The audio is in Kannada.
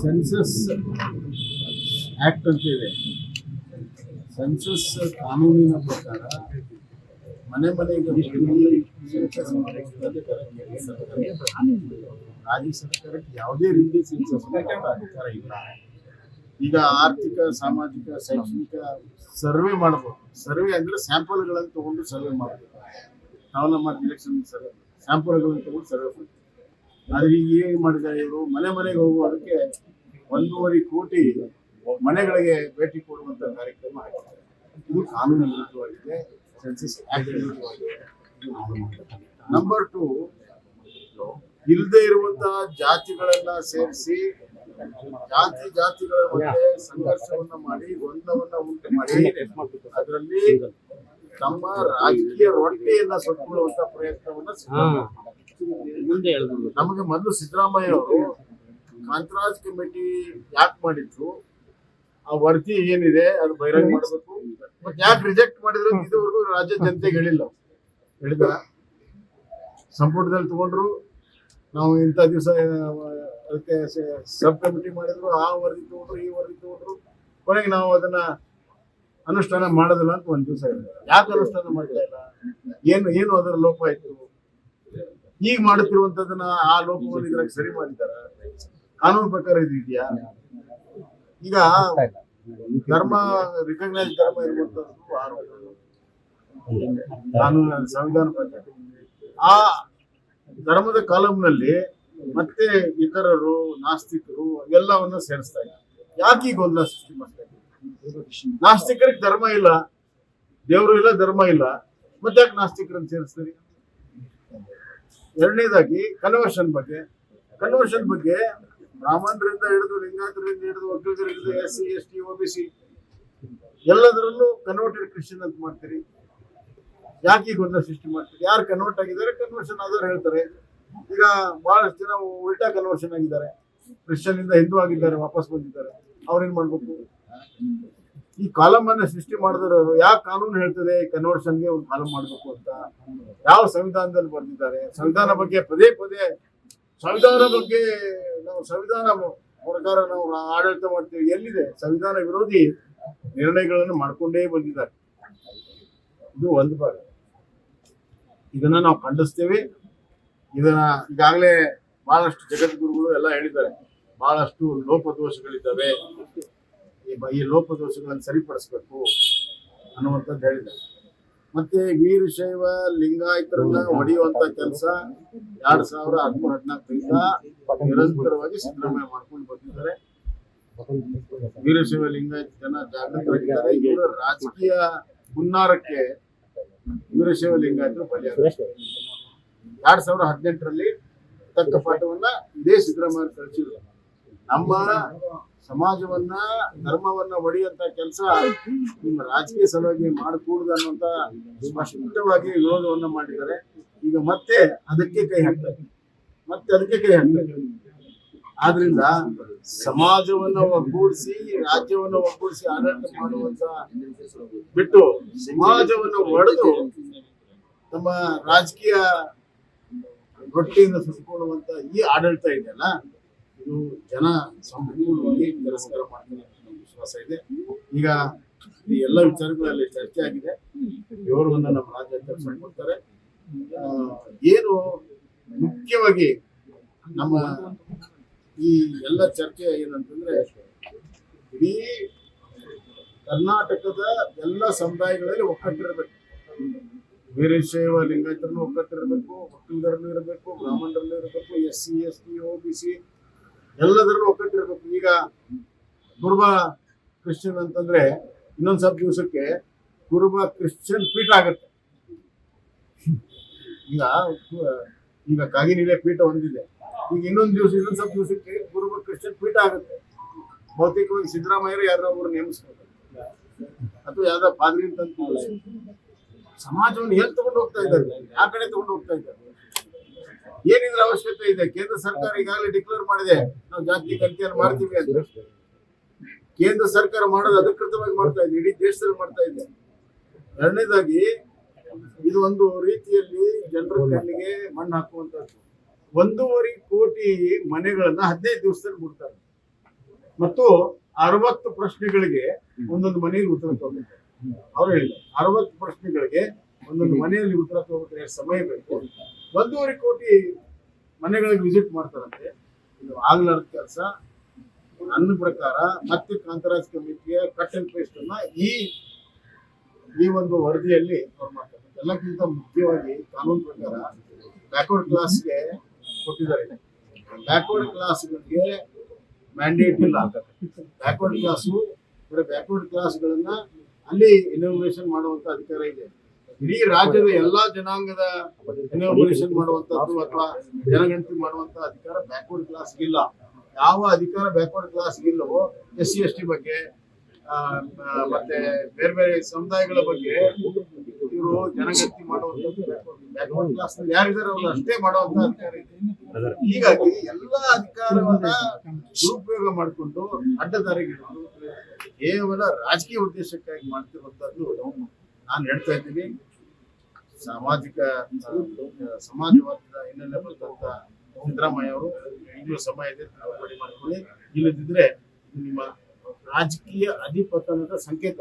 ಸೆನ್ಸಸ್ ಆಕ್ಟ್ ಅಂತ ಇದೆ. ಸೆನ್ಸಸ್ ಕಾನೂನಿನ ಪ್ರಕಾರ ಮನೆ ಮನೆಗೆ ಸರ್ಕಾರ ರಾಜ್ಯ ಸರ್ಕಾರಕ್ಕೆ ಯಾವುದೇ ರೀತಿ ಸೆನ್ಸಸ್ ಅಧಿಕಾರ ಇಲ್ಲ. ಈಗ ಆರ್ಥಿಕ, ಸಾಮಾಜಿಕ, ಶೈಕ್ಷಣಿಕ ಸರ್ವೆ ಮಾಡಬಹುದು ಸರ್ವೆ ಅಂದ್ರೆ ಸ್ಯಾಂಪಲ್ಗಳನ್ನು ತಗೊಂಡು ಸರ್ವೆ ಮಾಡಬೇಕು ನಾವು ನಮ್ಮ ಇಲೆಕ್ಷನ್ ಸರ್ವೆ ಸ್ಯಾಂಪಲ್ಗಳನ್ನು ತಗೊಂಡು ಸರ್ವೆ ಮಾಡ್ತೀವಿ ಆದ್ರೆ ಈಗ ಏನ್ ಮಾಡಿದ್ದಾರೆ ಇವರು? ಮನೆ ಮನೆಗೆ ಹೋಗುವುದಕ್ಕೆ ಒಂದೂವರೆ ಕೋಟಿ ಮನೆಗಳಿಗೆ ಭೇಟಿ ಕೊಡುವಂತ ಕಾರ್ಯಕ್ರಮ ಇದು ಕಾನೂನು ವಿರುದ್ಧವಾಗಿದೆ ಸೆನ್ಸಸ್ ನಂಬರ್ ಟು ಇಲ್ಲದೆ ಇರುವಂತಹ ಜಾತಿಗಳೆಲ್ಲ ಸೇರಿಸಿ, ಜಾತಿ ಜಾತಿಗಳ ಮಧ್ಯೆ ಸಂಘರ್ಷವನ್ನ ಮಾಡಿ, ಗೊಂದಲವನ್ನ ಉಂಟು ಮಾಡಿ, ಅದರಲ್ಲಿ ತಮ್ಮ ರಾಜಕೀಯ ರೊಟ್ಟಿಯನ್ನ ಸೊತ್ಕೊಳ್ಳುವಂತ ಪ್ರಯತ್ನವನ್ನ ಮುಂದೆ ನಮಗೆ ಮೊದಲು ಸಿದ್ದರಾಮಯ್ಯ ಅವರು ಕಾಂತರಾಜ್ ಕಮಿಟಿ ಯಾಕೆ ಮಾಡಿದ್ರು? ಆ ವರದಿ ಏನಿದೆ? ಅದು ಬಹಿರಂಗ ಮಾಡಬೇಕು. ಮತ್ತೆ ಯಾಕೆ ರಿಜೆಕ್ಟ್ ಮಾಡಿದ್ರು ಇದುವರೆಗೂ ರಾಜ್ಯ ಜನತೆಗೆ ಹೇಳಿಲ್ಲ. ಹೇಳಿದ ಸಂಪುಟದಲ್ಲಿ ತಗೊಂಡ್ರು. ನಾವು ಇಂಥ ದಿವಸ ಅದಕ್ಕೆ ಸಬ್ ಕಮಿಟಿ ಮಾಡಿದ್ರು. ಆ ವರದಿ ತಗೊಂಡ್ರು, ಈ ವರದಿ ತಗೊಂಡ್ರು. ಕೊನೆಗೆ ನಾವು ಅದನ್ನ ಅನುಷ್ಠಾನ ಮಾಡೋದಿಲ್ಲ ಅಂತ ಒಂದ್ ದಿವಸ ಹೇಳಿದ್ರು. ಯಾಕೆ ಅನುಷ್ಠಾನ ಮಾಡ್ತಾ ಇಲ್ಲ? ಏನು ಏನು ಅದರ ಲೋಪ ಆಯ್ತು? ಈಗ ಮಾಡುತ್ತಿರುವಂತದನ್ನ ಆ ಲೋಪವನ್ನು ಇದ್ರಾಗ ಸರಿ ಮಾಡಿದ್ದಾರೆ? ಕಾನೂನು ಪ್ರಕಾರ ಇದು ಇದೆಯಾ ಈಗ ಧರ್ಮ ರಿಕಗ್ನೈಸ್ ಧರ್ಮ ಇರುವಂತದ್ದು ಆರೋಪ. ಕಾನೂನು, ಸಂವಿಧಾನ ಪ್ರಕಾರ. ಆ ಧರ್ಮದ ಕಾಲಂನಲ್ಲಿ ಮತ್ತೆ ಇತರರು, ನಾಸ್ತಿಕರು ಎಲ್ಲವನ್ನ ಸೇರಿಸ್ತಾ ಇದ್ದಾರೆ. ಯಾಕೆ ಈ ಗೊಂದಲ ಸೃಷ್ಟಿ ಮಾಡ್ತಾ ಇದ್ದಾರೆ? ನಾಸ್ತಿಕರಿಗೆ ಧರ್ಮ ಇಲ್ಲ, ದೇವರು ಇಲ್ಲ, ಧರ್ಮ ಇಲ್ಲ, ಮತ್ತೆ ಯಾಕೆ ನಾಸ್ತಿಕರನ್ನು ಸೇರಿಸ್ತಾರೆ? ಎರಡನೇದಾಗಿ ಕನ್ವರ್ಷನ್ ಬಗ್ಗೆ. ಕನ್ವರ್ಷನ್ ಬಗ್ಗೆ ಬ್ರಾಹ್ಮಣರಿಂದ ಹಿಡಿದು ಲಿಂಗಾಯತರಿಂದ ಹಿಡಿದು ಒಕ್ಕಲಿಗರಿಂದ S C S T O B C ಎಲ್ಲದರಲ್ಲೂ ಕನ್ವರ್ಟೆಡ್ ಕ್ರಿಶ್ಚಿಯನ್ ಅಂತ ಮಾಡ್ತೀರಿ. ಯಾಕೆ ಗೊಂದಲ ಸೃಷ್ಟಿ ಮಾಡ್ತೀರಿ? ಯಾರು ಕನ್ವರ್ಟ್ ಆಗಿದ್ದಾರೆ? ಕನ್ವರ್ಷನ್ ಆದವ್ರು ಹೇಳ್ತಾರೆ. ಈಗ ಬಹಳಷ್ಟು ಜನ ಉಲ್ಟಾ ಕನ್ವರ್ಷನ್ ಆಗಿದ್ದಾರೆ. ಕ್ರಿಶ್ಚಿಯನ್ ಇಂದ ಹಿಂದೂ ಆಗಿದ್ದಾರೆ, ವಾಪಸ್ ಬಂದಿದ್ದಾರೆ. ಅವ್ರೇನ್ ಮಾಡ್ಬೇಕು? ಈ ಕಾಲಮ್ ಅನ್ನ ಸೃಷ್ಟಿ ಮಾಡಿದವರು ಯಾವ ಕಾನೂನು ಹೇಳ್ತದೆ? ಕನ್ವರ್ಷನ್ಗೆ ಒಂದು ಕಾಲಂ ಮಾಡಬೇಕು ಅಂತ. ಯಾವ ಸಂವಿಧಾನದಲ್ಲಿ ಬರೆದಿದ್ದಾರೆ? ಸಂವಿಧಾನ ಬಗ್ಗೆ ಪದೇ ಪದೇ ಸಂವಿಧಾನ ಬಗ್ಗೆ ನಾವು ಸಂವಿಧಾನ ಪ್ರಕಾರ ನಾವು ಆಡಳಿತ ಮಾಡ್ತೀವಿ. ಎಲ್ಲಿದೆ? ಸಂವಿಧಾನ ವಿರೋಧಿ ನಿರ್ಣಯಗಳನ್ನು ಮಾಡ್ಕೊಂಡೇ ಬಂದಿದ್ದಾರೆ. ಇದು ಒಂದು ಭಾಗ. ಇದನ್ನ ನಾವು ಖಂಡಿಸ್ತೇವೆ. ಇದನ್ನ ಈಗಾಗಲೇ ಬಹಳಷ್ಟು ಜಗದ್ಗುರುಗಳು ಎಲ್ಲ ಹೇಳಿದ್ದಾರೆ. ಬಹಳಷ್ಟು ಲೋಪದೋಷಗಳಿದ್ದಾವೆ. ಈ ಲೋಪದೋಷಗಳನ್ನು ಸರಿಪಡಿಸ್ಬೇಕು ಅನ್ನುವಂಥದ್ದು ಹೇಳಿದ್ದಾರೆ. ಮತ್ತೆ ವೀರಶೈವ ಲಿಂಗಾಯತರನ್ನ ಹೊಡೆಯುವಂತ ಕೆಲಸ ಎರಡ್ ಸಾವಿರ ಹದಿಮೂರು ಹದಿನಾಲ್ಕರಿಂದ ನಿರಂತರವಾಗಿ ಸಿದ್ದರಾಮಯ್ಯ ಮಾಡ್ಕೊಂಡು ಬಂದಿದ್ದಾರೆ. ವೀರಶೈವ ಲಿಂಗಾಯತ ಜನ ಜಾಗೃತರಾಗಿದ್ದಾರೆ. ಇವರ ರಾಜಕೀಯ ಹುನ್ನಾರಕ್ಕೆ ವೀರಶೈವ ಲಿಂಗಾಯತರು ಬಲಿಯಾಗಿದ್ದಾರೆ. ಎರಡ್ ಸಾವಿರ ಹದಿನೆಂಟರಲ್ಲಿ ತಕ್ಕ ಪಾಠವನ್ನ ಇದೇ ಸಿದ್ದರಾಮಯ್ಯ ಕಳಿಸಿದ್ರು. ನಮ್ಮ ಸಮಾಜವನ್ನ, ಧರ್ಮವನ್ನ ಒಡೆಯುವಂತ ಕೆಲಸ ನಿಮ್ಮ ರಾಜಕೀಯ ಸಲುವಾಗಿ ಮಾಡಕೂಡದು ಅನ್ನುವಂತ ಸ್ಪಷ್ಟವಾಗಿ ವಿರೋಧವನ್ನ ಮಾಡಿದ್ದಾರೆ. ಈಗ ಮತ್ತೆ ಅದಕ್ಕೆ ಕೈ ಹಾಕ್ತಾರೆ. ಮತ್ತೆ ಅದಕ್ಕೆ ಕೈ ಹಾಕ್ತಾರೆ. ಆದ್ರಿಂದ ಸಮಾಜವನ್ನ ಒಗ್ಗೂಡಿಸಿ, ರಾಜ್ಯವನ್ನ ಒಗ್ಗೂಡಿಸಿ ಆಡಳಿತ ಮಾಡುವಂತ ಬಿಟ್ಟು ಸಮಾಜವನ್ನ ಒಡೆದು ತಮ್ಮ ರಾಜಕೀಯ ರೊಟ್ಟಿಯಿಂದ ಸುಟ್ಕೊಳ್ಳುವಂತ ಈ ಆಡಳಿತ ಇದೆಯಲ್ಲ ಇದು ಜನ ಸಂಪೂರ್ಣವಾಗಿ ತಿರಸ್ಕಾರ ಮಾಡ್ತಾರೆ ಅಂತ ನಮ್ಗೆ ವಿಶ್ವಾಸ ಇದೆ. ಈಗ ಈ ಎಲ್ಲ ವಿಚಾರಗಳಲ್ಲಿ ಚರ್ಚೆ ಆಗಿದೆ. ವಿವರವನ್ನ ನಮ್ಮ ರಾಜ್ಯಾಧ್ಯಕ್ಷ ಕೊಡ್ತಾರೆ. ಏನು ಮುಖ್ಯವಾಗಿ ನಮ್ಮ ಈ ಎಲ್ಲ ಚರ್ಚೆ ಏನಂತಂದ್ರೆ ಇಡೀ ಕರ್ನಾಟಕದ ಎಲ್ಲ ಸಮುದಾಯಗಳಲ್ಲಿ ಒಕ್ಕಟ್ಟಿರಬೇಕು ವೀರಶೈವ ಲಿಂಗಾಯತರನ್ನು ಒಕ್ಕಟ್ಟಿರಬೇಕು ಒಕ್ಕಲಿಗರನ್ನು ಇರಬೇಕು ಬ್ರಾಹ್ಮಣರಲ್ಲೂ ಇರಬೇಕು S C, S T O B C ಎಲ್ಲದರಲ್ಲೂ ಒಕ್ಕಟ್ಟಿರಬೇಕು ಈಗ ಕುರುಬ ಕ್ರಿಶ್ಚಿಯನ್ ಅಂತಂದ್ರೆ ಇನ್ನೊಂದ್ ಸ್ವಲ್ಪ ದಿವಸಕ್ಕೆ ಕುರುಬ ಕ್ರಿಶ್ಚಿಯನ್ ಪೀಠ ಆಗತ್ತೆ. ಈಗ ಈಗ ಕಾಗಿನಿಲೆ ಪೀಠ ಹೊಂದಿದೆ ಈಗ ಇನ್ನೊಂದು ದಿವಸ, ಇನ್ನೊಂದ್ ಸ್ವಲ್ಪ ದಿವಸಕ್ಕೆ ಕುರುಬ ಕ್ರಿಶ್ಚಿಯನ್ ಪೀಠ ಆಗುತ್ತೆ. ಭೌತಿಕವಾಗಿ ಸಿದ್ದರಾಮಯ್ಯರು ಯಾರೋ ಒಬ್ರು ನೇಮಿಸ್ಬೇಕು ಅಥವಾ ಯಾವ್ದೋ ಪಾದ್ರಿ ಅಂತ ಸಮಾಜವನ್ನು ಎಲ್ಲಿ ತಗೊಂಡು ಹೋಗ್ತಾ ಇದ್ದಾರೆ. ಯಾವ ಕಡೆ ತಗೊಂಡು ಹೋಗ್ತಾ ಇದ್ದಾರೆ. ಏನಿದ್ರ ಅವಶ್ಯಕತೆ ಇದೆ? ಕೇಂದ್ರ ಸರ್ಕಾರ ಈಗಾಗಲೇ ಡಿಕ್ಲೇರ್ ಮಾಡಿದೆ, ನಾವು ಜಾತಿ ಗಣತಿಯನ್ನು ಮಾಡ್ತೀವಿ ಅಂತ. ಕೇಂದ್ರ ಸರ್ಕಾರ ಮಾಡೋದು ಅಧಿಕೃತವಾಗಿ ಮಾಡ್ತಾ ಇದೆ, ಇಡೀ ದೇಶದಲ್ಲಿ ಮಾಡ್ತಾ ಇದೆ. ಎರಡನೇದಾಗಿ, ಇದು ಒಂದು ರೀತಿಯಲ್ಲಿ ಜನರ ಕಣ್ಣಿಗೆ ಮಣ್ಣು ಹಾಕುವಂತದ್ದು. ಒಂದೂವರೆ ಕೋಟಿ ಮನೆಗಳನ್ನ ಹದಿನೈದು ದಿವಸದಲ್ಲಿ ಮುಡ್ತಾರೆ ಮತ್ತು ಅರವತ್ತು ಪ್ರಶ್ನೆಗಳಿಗೆ ಒಂದೊಂದು ಮನೆಯಲ್ಲಿ ಉತ್ತರ ತಗೋಬೇಕು ಅವ್ರು ಹೇಳಿದ್ರು, ಅರವತ್ತು ಪ್ರಶ್ನೆಗಳಿಗೆ ಒಂದೊಂದು ಮನೆಯಲ್ಲಿ ಉತ್ತರ ತಗೋಬೇಕಾದ್ರೆ ಸಮಯ ಬೇಕು. ಒಂದೂವರೆ ಕೋಟಿ ಮನೆಗಳಿಗೆ ವಿಸಿಟ್ ಮಾಡ್ತಾರಂತೆ. ಇದು ಆಗ್ಲಾರ್ದ ಕೆಲಸ, ನನ್ನ ಪ್ರಕಾರ ಮತ್ತೆ ಕಾಂತರಾಜ್ ಕಮಿಟಿಯ ಕಟ್ ಅಂಡ್ ಪೇಸ್ಟ್ ಅನ್ನ ಈ ಈ ಒಂದು ವರದಿಯಲ್ಲಿ ಅವ್ರು ಮಾಡ್ತಾರೆ. ಎಲ್ಲಕ್ಕಿಂತ ಮುಖ್ಯವಾಗಿ ಕಾನೂನು ಪ್ರಕಾರ ಬ್ಯಾಕ್ವರ್ಡ್ ಕ್ಲಾಸ್ಗೆ ಕೊಟ್ಟಿದ್ದಾರೆ. ಬ್ಯಾಕ್ವರ್ಡ್ ಕ್ಲಾಸ್ಗಳಿಗೆ ಮ್ಯಾಂಡೇಟ್ ಇಲ್ಲ ಬ್ಯಾಕ್ವರ್ಡ್ ಕ್ಲಾಸು ಬರೀ ಬ್ಯಾಕ್ವರ್ಡ್ ಕ್ಲಾಸ್ಗಳನ್ನ ಅಲ್ಲಿ ಇನೋಗ್ರೇಷನ್ ಮಾಡುವಂತ ಅಧಿಕಾರ ಇದೆ. ಇಡೀ ರಾಜ್ಯದ ಎಲ್ಲಾ ಜನಾಂಗದ ಇನೋಗ್ರೇಷನ್ ಮಾಡುವಂತದ್ದು ಅಥವಾ ಜನಗಣತಿ ಮಾಡುವಂತ ಅಧಿಕಾರ ಬ್ಯಾಕ್ವರ್ಡ್ ಕ್ಲಾಸ್ ಇಲ್ಲ. ಯಾವ ಅಧಿಕಾರ ಬ್ಯಾಕ್ವರ್ಡ್ ಕ್ಲಾಸ್ ಇಲ್ಲವೋ ಎಸ್ ಸಿ ಎಸ್ ಟಿ ಬಗ್ಗೆ ಮತ್ತೆ ಬೇರೆ ಬೇರೆ ಸಮುದಾಯಗಳ ಬಗ್ಗೆ ಇವರು ಜನಗಣತಿ ಮಾಡುವಂತದ್ದು ಬ್ಯಾಕ್ವರ್ಡ್ ಕ್ಲಾಸ್ ಯಾರಿದ್ದಾರೆ ಅವ್ರು ಅಷ್ಟೇ ಮಾಡುವಂತ ಅಧಿಕಾರ ಇದೆ. ಹೀಗಾಗಿ ಎಲ್ಲಾ ಅಧಿಕಾರವನ್ನ ದುರುಪಯೋಗ ಮಾಡಿಕೊಂಡು ಅಡ್ಡದಾರಿಗೆ ಕೇವಲ ರಾಜಕೀಯ ಉದ್ದೇಶಕ್ಕಾಗಿ ಮಾಡ್ತಿರುವಂತದ್ದು ನಾನು ಹೇಳ್ತಾ ಇದ್ದೀನಿ ಸಾಮಾಜಿಕ ಸಮಾಜವಾದದ ಹಿನ್ನೆಲೆ ಬರ್ತಂತ ಸಿದ್ದರಾಮಯ್ಯ ಅವರು ಈಗಲೂ ಸಮಯ ಇದೆ ತಿಳುವಳಿ ಮಾಡ್ಕೊಳ್ಳಿ. ಇಲ್ಲದಿದ್ರೆ ನಿಮ್ಮ ರಾಜಕೀಯ ಅಧಿಪತನದ ಸಂಕೇತ.